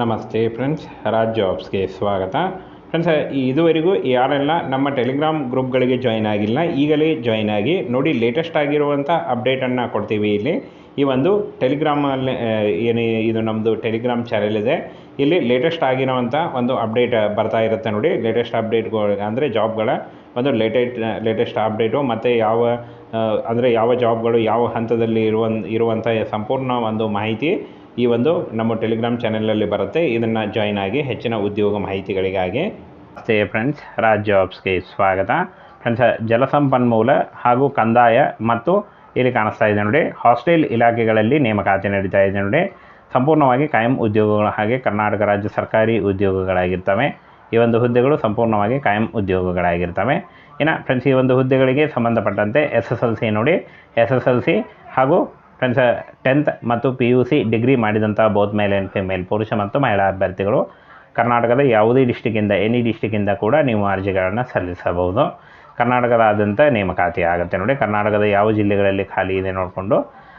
ನಮಸ್ತೆ ಫ್ರೆಂಡ್ಸ್ ರಾಜ್ ಜಾಬ್ಸ್ಗೆ ಸ್ವಾಗತ. ಫ್ರೆಂಡ್ಸ್, ಇದುವರೆಗೂ ಯಾರೆಲ್ಲ ನಮ್ಮ ಟೆಲಿಗ್ರಾಮ್ ಗ್ರೂಪ್ಗಳಿಗೆ ಜಾಯ್ನ್ ಆಗಿಲ್ಲ, ಈಗಲೇ ಜಾಯ್ನ್ ಆಗಿ ನೋಡಿ ಲೇಟೆಸ್ಟ್ ಆಗಿರುವಂಥ ಅಪ್ಡೇಟನ್ನು ಕೊಡ್ತೀವಿ ಇಲ್ಲಿ. ಈ ಒಂದು ಟೆಲಿಗ್ರಾಮಲ್ಲಿ ಏನು ಇದು ನಮ್ಮದು ಟೆಲಿಗ್ರಾಮ್ ಚಾನೆಲ್ ಇದೆ. ಇಲ್ಲಿ ಲೇಟೆಸ್ಟ್ ಆಗಿರುವಂಥ ಒಂದು ಅಪ್ಡೇಟ್ ಬರ್ತಾ ಇರುತ್ತೆ ನೋಡಿ. ಲೇಟೆಸ್ಟ್ ಅಪ್ಡೇಟ್ಗಳು ಅಂದರೆ ಜಾಬ್ಗಳ ಒಂದು ಲೇಟೆಸ್ಟ್ ಲೇಟೆಸ್ಟ್ ಅಪ್ಡೇಟು ಮತ್ತು ಯಾವ ಅಂದರೆ ಯಾವ ಜಾಬ್ಗಳು ಯಾವ ಹಂತದಲ್ಲಿ ಇರುವ ಇರುವಂಥ ಸಂಪೂರ್ಣ ಒಂದು ಮಾಹಿತಿ ಈ ಒಂದು ನಮ್ಮ ಟೆಲಿಗ್ರಾಮ್ ಚಾನೆಲಲ್ಲಿ ಬರುತ್ತೆ. ಇದನ್ನು ಜಾಯ್ನ್ ಆಗಿ ಹೆಚ್ಚಿನ ಉದ್ಯೋಗ ಮಾಹಿತಿಗಳಿಗಾಗಿ ಸ್ಟೇ ಫ್ರೆಂಡ್ಸ್ ರಾಜ್ ಜಾಬ್ಸ್ಗೆ ಸ್ವಾಗತ. ಫ್ರೆಂಡ್ಸ್ ಜಲಸಂಪನ್ಮೂಲ ಹಾಗೂ ಕಂದಾಯ ಮತ್ತು ಇಲ್ಲಿ ಕಾಣಿಸ್ತಾ ಇದೆ ನೋಡಿ. ಹಾಸ್ಟೆಲ್ ಇಲಾಖೆಗಳಲ್ಲಿ ನೇಮಕಾತಿ ನಡೀತಾ ಇದೆ ನೋಡಿ. ಸಂಪೂರ್ಣವಾಗಿ ಕಾಯಂ ಉದ್ಯೋಗಗಳ ಹಾಗೆ ಕರ್ನಾಟಕ ರಾಜ್ಯ ಸರ್ಕಾರಿ ಉದ್ಯೋಗಗಳಾಗಿರ್ತವೆ. ಈ ಒಂದು ಹುದ್ದೆಗಳು ಸಂಪೂರ್ಣವಾಗಿ ಕಾಯಂ ಉದ್ಯೋಗಗಳಾಗಿರ್ತವೆ. ಇನ್ನು ಫ್ರೆಂಡ್ಸ್ ಈ ಒಂದು ಹುದ್ದೆಗಳಿಗೆ ಸಂಬಂಧಪಟ್ಟಂತೆ ಎಸ್ ಎಸ್ ಎಲ್ ಸಿ ನೋಡಿ. ಎಸ್ ಎಸ್ ಎಲ್ ಸಿ ಹಾಗೂ ಫ್ರೆಂಡ್ಸ್ ಟೆಂತ್ ಮತ್ತು ಪಿ ಯು ಸಿ ಡಿಗ್ರಿ ಮಾಡಿದಂಥ ಬೋತ್ ಮೇಲ್ ಆ್ಯಂಡ್ ಫಿಮೇಲ್ ಪುರುಷ ಮತ್ತು ಮಹಿಳಾ ಅಭ್ಯರ್ಥಿಗಳು ಕರ್ನಾಟಕದ ಯಾವುದೇ ಡಿಸ್ಟಿಕ್ಕಿಂದ ಎನಿ ಡಿಸ್ಟಿಕ್ಕಿಂದ ಕೂಡ ನೀವು ಅರ್ಜಿಗಳನ್ನು ಸಲ್ಲಿಸಬಹುದು. ಕರ್ನಾಟಕದಾದ್ಯಂತ ನೇಮಕಾತಿ ಆಗುತ್ತೆ ನೋಡಿ. ಕರ್ನಾಟಕದ ಯಾವ ಜಿಲ್ಲೆಗಳಲ್ಲಿ ಖಾಲಿ ಇದೆ ನೋಡಿಕೊಂಡು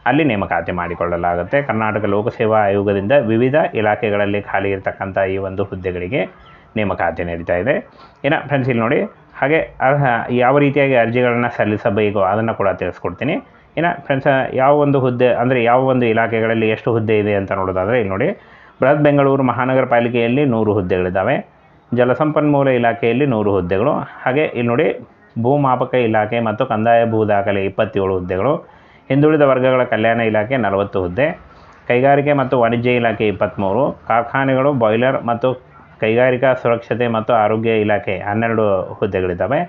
ಅಲ್ಲಿ ನೇಮಕಾತಿ ಮಾಡಿಕೊಳ್ಳಲಾಗುತ್ತೆ. ಕರ್ನಾಟಕ ಲೋಕಸೇವಾ ಆಯೋಗದಿಂದ ವಿವಿಧ ಇಲಾಖೆಗಳಲ್ಲಿ ಖಾಲಿ ಇರತಕ್ಕಂಥ ಈ ಒಂದು ಹುದ್ದೆಗಳಿಗೆ ನೇಮಕಾತಿ ನಡೀತಾ ಇದೆ. ಇನ್ನು ಫ್ರೆಂಡ್ಸ್ ಇಲ್ಲಿ ನೋಡಿ. ಹಾಗೆ ಯಾವ ರೀತಿಯಾಗಿ ಅರ್ಜಿಗಳನ್ನು ಸಲ್ಲಿಸಬೇಕು ಅದನ್ನು ಕೂಡ ತಿಳಿಸ್ಕೊಡ್ತೀನಿ. ಇನ್ನು ಫ್ರೆಂಡ್ಸ್ ಯಾವ ಒಂದು ಹುದ್ದೆ, ಅಂದರೆ ಯಾವ ಒಂದು ಇಲಾಖೆಗಳಲ್ಲಿ ಎಷ್ಟು ಹುದ್ದೆ ಇದೆ ಅಂತ ನೋಡೋದಾದರೆ ಇಲ್ಲಿ ನೋಡಿ, ಬೃಹತ್ ಬೆಂಗಳೂರು ಮಹಾನಗರ ಪಾಲಿಕೆಯಲ್ಲಿ ನೂರು ಹುದ್ದೆಗಳಿದ್ದಾವೆ, ಜಲಸಂಪನ್ಮೂಲ ಇಲಾಖೆಯಲ್ಲಿ ನೂರು ಹುದ್ದೆಗಳು, ಹಾಗೆ ಇಲ್ಲಿ ನೋಡಿ ಭೂಮಾಪಕ ಇಲಾಖೆ ಮತ್ತು ಕಂದಾಯ ಭೂ ದಾಖಲೆ ಇಪ್ಪತ್ತೇಳು ಹುದ್ದೆಗಳು, ಹಿಂದುಳಿದ ವರ್ಗಗಳ ಕಲ್ಯಾಣ ಇಲಾಖೆ ನಲವತ್ತು ಹುದ್ದೆ, ಕೈಗಾರಿಕೆ ಮತ್ತು ವಾಣಿಜ್ಯ ಇಲಾಖೆ ಇಪ್ಪತ್ತ್ಮೂರು ಕಾರ್ಖಾನೆಗಳು, ಬಾಯ್ಲರ್ ಮತ್ತು ಕೈಗಾರಿಕಾ ಸುರಕ್ಷತೆ ಮತ್ತು ಆರೋಗ್ಯ ಇಲಾಖೆ ಹನ್ನೆರಡು ಹುದ್ದೆಗಳಿದ್ದಾವೆ,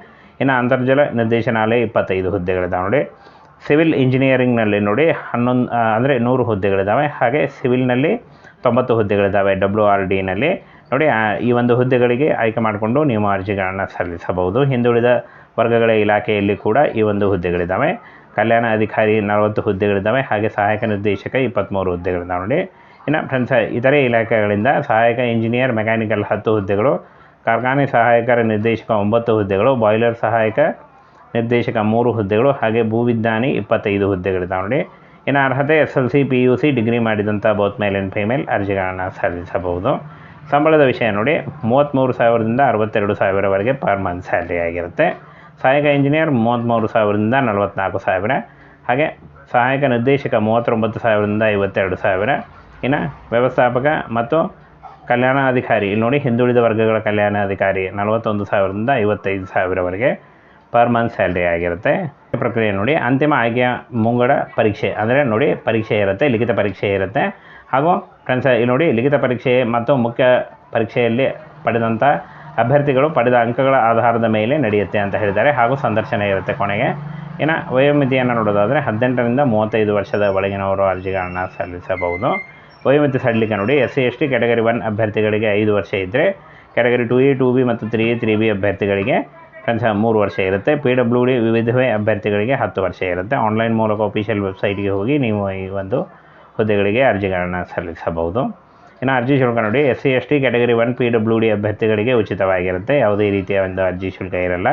ಇನ್ನು ಅಂತರ್ಜಲ ನಿರ್ದೇಶನಾಲಯ ಇಪ್ಪತ್ತೈದು ಹುದ್ದೆಗಳಿದ್ದಾವೆ ನೋಡಿ. ಸಿವಿಲ್ ಇಂಜಿನಿಯರಿಂಗ್ನಲ್ಲಿ ನೋಡಿ ಹನ್ನೊಂದು ಅಂದರೆ ನೂರು ಹುದ್ದೆಗಳಿದ್ದಾವೆ. ಹಾಗೆ ಸಿವಿಲ್ನಲ್ಲಿ ತೊಂಬತ್ತು ಹುದ್ದೆಗಳಿದ್ದಾವೆ ಡಬ್ಲ್ಯೂ ಆರ್ ಡಿನಲ್ಲಿ ನೋಡಿ ಈ ಒಂದು ಹುದ್ದೆಗಳಿಗೆ ಆಯ್ಕೆ ಮಾಡಿಕೊಂಡು ನೀವು ಅರ್ಜಿಗಳನ್ನು ಸಲ್ಲಿಸಬಹುದು. ಹಿಂದುಳಿದ ವರ್ಗಗಳ ಇಲಾಖೆಯಲ್ಲಿ ಕೂಡ ಈ ಒಂದು ಹುದ್ದೆಗಳಿದ್ದಾವೆ. ಕಲ್ಯಾಣ ಅಧಿಕಾರಿ ನಲವತ್ತು ಹುದ್ದೆಗಳಿದ್ದಾವೆ. ಹಾಗೆ ಸಹಾಯಕ ನಿರ್ದೇಶಕ ಇಪ್ಪತ್ತ್ಮೂರು ಹುದ್ದೆಗಳಿದ್ದಾವೆ ನೋಡಿ. ಇನ್ನು ಫ್ರೆಂಡ್ಸ್ ಇತರೆ ಇಲಾಖೆಗಳಿಂದ ಸಹಾಯಕ ಇಂಜಿನಿಯರ್ ಮೆಕ್ಯಾನಿಕಲ್ ಹತ್ತು ಹುದ್ದೆಗಳು, ಕಾರ್ಖಾನೆ ಸಹಾಯಕರ ನಿರ್ದೇಶಕ ಒಂಬತ್ತು ಹುದ್ದೆಗಳು ಬಾಯ್ಲರ್ ಸಹಾಯಕ ನಿರ್ದೇಶಕ ಮೂರು ಹುದ್ದೆಗಳು ಹಾಗೆ ಭೂವಿಜ್ಞಾನಿ ಇಪ್ಪತ್ತೈದು ಹುದ್ದೆಗಳಿದ್ದಾವೆ ನೋಡಿ. ಇನ್ನು ಅರ್ಹತೆ S L C, P U C, degree ಮಾಡಿದಂಥ ಬೋತ್ ಮೇಲ್ ಆ್ಯಂಡ್ ಫಿಮೇಲ್ ಅರ್ಜಿಗಳನ್ನು ಸಲ್ಲಿಸಬಹುದು. ಸಂಬಳದ ವಿಷಯ ನೋಡಿ ಮೂವತ್ತ್ಮೂರು ಸಾವಿರದಿಂದ ಅರವತ್ತೆರಡು ಸಾವಿರವರೆಗೆ ಪರ್ ಮಂತ್ ಸ್ಯಾಲ್ರಿ ಆಗಿರುತ್ತೆ. ಸಹಾಯಕ ಇಂಜಿನಿಯರ್ ಮೂವತ್ತ್ಮೂರು ಸಾವಿರದಿಂದ ನಲವತ್ತ್ನಾಲ್ಕು ಸಾವಿರ. ಹಾಗೆ ಸಹಾಯಕ ನಿರ್ದೇಶಕ ಮೂವತ್ತೊಂಬತ್ತು ಸಾವಿರದಿಂದ ಐವತ್ತೆರಡು ಸಾವಿರ. ಇನ್ನು ವ್ಯವಸ್ಥಾಪಕ ಮತ್ತು ಕಲ್ಯಾಣಾಧಿಕಾರಿ, ಇಲ್ಲಿ ನೋಡಿ ಹಿಂದುಳಿದ ವರ್ಗಗಳ ಕಲ್ಯಾಣಾಧಿಕಾರಿ ನಲವತ್ತೊಂದು ಸಾವಿರದಿಂದ ಐವತ್ತೈದು ಸಾವಿರವರೆಗೆ. ಪರ್ ಮಂತ್ ಸ್ಯಾಲ್ರಿ ಆಗಿರುತ್ತೆ. ಪ್ರಕ್ರಿಯೆ ನೋಡಿ, ಅಂತಿಮ ಆಯ್ಕೆಯ ಮುಂಗಡ ಪರೀಕ್ಷೆ, ಅಂದರೆ ನೋಡಿ ಪರೀಕ್ಷೆ ಇರುತ್ತೆ, ಲಿಖಿತ ಪರೀಕ್ಷೆ ಇರುತ್ತೆ. ಹಾಗೂ ಫ್ರೆಂಡ್ಸ್ ಇಲ್ಲಿ ನೋಡಿ ಲಿಖಿತ ಪರೀಕ್ಷೆ ಮತ್ತು ಮುಖ್ಯ ಪರೀಕ್ಷೆಯಲ್ಲಿ ಪಡೆದಂಥ ಅಭ್ಯರ್ಥಿಗಳು ಪಡೆದ ಅಂಕಗಳ ಆಧಾರದ ಮೇಲೆ ನಡೆಯುತ್ತೆ ಅಂತ ಹೇಳಿದ್ದಾರೆ. ಹಾಗೂ ಸಂದರ್ಶನ ಇರುತ್ತೆ ಕೊನೆಗೆ. ಇನ್ನು ವಯೋಮಿತಿಯನ್ನು ನೋಡೋದಾದರೆ, ಹದಿನೆಂಟರಿಂದ ಮೂವತ್ತೈದು ವರ್ಷದ ಒಳಗಿನವರು ಅರ್ಜಿಗಳನ್ನು ಸಲ್ಲಿಸಬಹುದು. ವಯೋಮಿತಿ ಸಡಿಲಿಕೆ ನೋಡಿ S C S T category one ಅಭ್ಯರ್ಥಿಗಳಿಗೆ ಐದು ವರ್ಷ ಇದ್ದರೆ category two A, two B ಮತ್ತು ತ್ರೀ ಎ, ತ್ರೀ ಬಿ ಅಭ್ಯರ್ಥಿಗಳಿಗೆ ಫ್ರೆಂಡ್ಸ್ ಮೂರು ವರ್ಷ ಇರುತ್ತೆ. ಪಿ ಡಬ್ಲ್ಯೂ ಡಿ ವಿವಿಧವೇ ಅಭ್ಯರ್ಥಿಗಳಿಗೆ ಹತ್ತು ವರ್ಷ ಇರುತ್ತೆ. ಆನ್ಲೈನ್ ಮೂಲಕ ಅಫಿಷಿಯಲ್ ವೆಬ್ಸೈಟ್ಗೆ ಹೋಗಿ ನೀವು ಈ ಒಂದು ಹುದ್ದೆಗಳಿಗೆ ಅರ್ಜಿಗಳನ್ನು ಸಲ್ಲಿಸಬಹುದು. ಇನ್ನು ಅರ್ಜಿ ಶುಲ್ಕ ನೋಡಿ S C S T category one P W D ಅಭ್ಯರ್ಥಿಗಳಿಗೆ ಉಚಿತವಾಗಿರುತ್ತೆ. ಯಾವುದೇ ರೀತಿಯ ಒಂದು ಅರ್ಜಿ ಶುಲ್ಕ ಇರಲ್ಲ.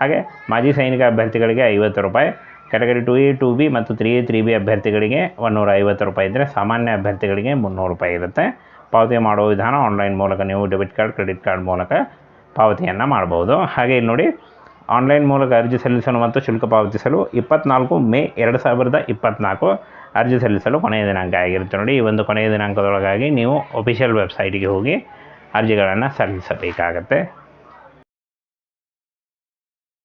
ಹಾಗೆ ಮಾಜಿ ಸೈನಿಕ ಅಭ್ಯರ್ಥಿಗಳಿಗೆ ಐವತ್ತು ರೂಪಾಯಿ category two A two B ಮತ್ತು ತ್ರೀ ಎ ತ್ರೀ ಬಿ ಅಭ್ಯರ್ಥಿಗಳಿಗೆ ಒಂದೂರ ಐವತ್ತು ರೂಪಾಯಿ ಇದ್ದರೆ ಸಾಮಾನ್ಯ ಅಭ್ಯರ್ಥಿಗಳಿಗೆ ಮುನ್ನೂರು ರೂಪಾಯಿ ಇರುತ್ತೆ. ಪಾವತಿ ಮಾಡುವ ವಿಧಾನ ಆನ್ಲೈನ್ ಮೂಲಕ ನೀವು ಡೆಬಿಟ್ ಕಾರ್ಡ್ ಕ್ರೆಡಿಟ್ ಕಾರ್ಡ್ ಮೂಲಕ ಪಾವತಿಯನ್ನು ಮಾಡಬಹುದು. ಹಾಗೆ ಇಲ್ಲಿ ನೋಡಿ ಆನ್ಲೈನ್ ಮೂಲಕ ಅರ್ಜಿ ಸಲ್ಲಿಸಲು ಮತ್ತು ಶುಲ್ಕ ಪಾವತಿಸಲು ಇಪ್ಪತ್ನಾಲ್ಕು ಮೇ ಎರಡು ಸಾವಿರದ ಇಪ್ಪತ್ತ್ನಾಲ್ಕು ಅರ್ಜಿ ಸಲ್ಲಿಸಲು ಕೊನೆಯ ದಿನಾಂಕ ಆಗಿರುತ್ತೆ ನೋಡಿ. ಈ ಒಂದು ಕೊನೆಯ ದಿನಾಂಕದೊಳಗಾಗಿ ನೀವು ಒಫಿಷಿಯಲ್ ವೆಬ್ಸೈಟಿಗೆ ಹೋಗಿ ಅರ್ಜಿಗಳನ್ನು ಸಲ್ಲಿಸಬೇಕಾಗತ್ತೆ.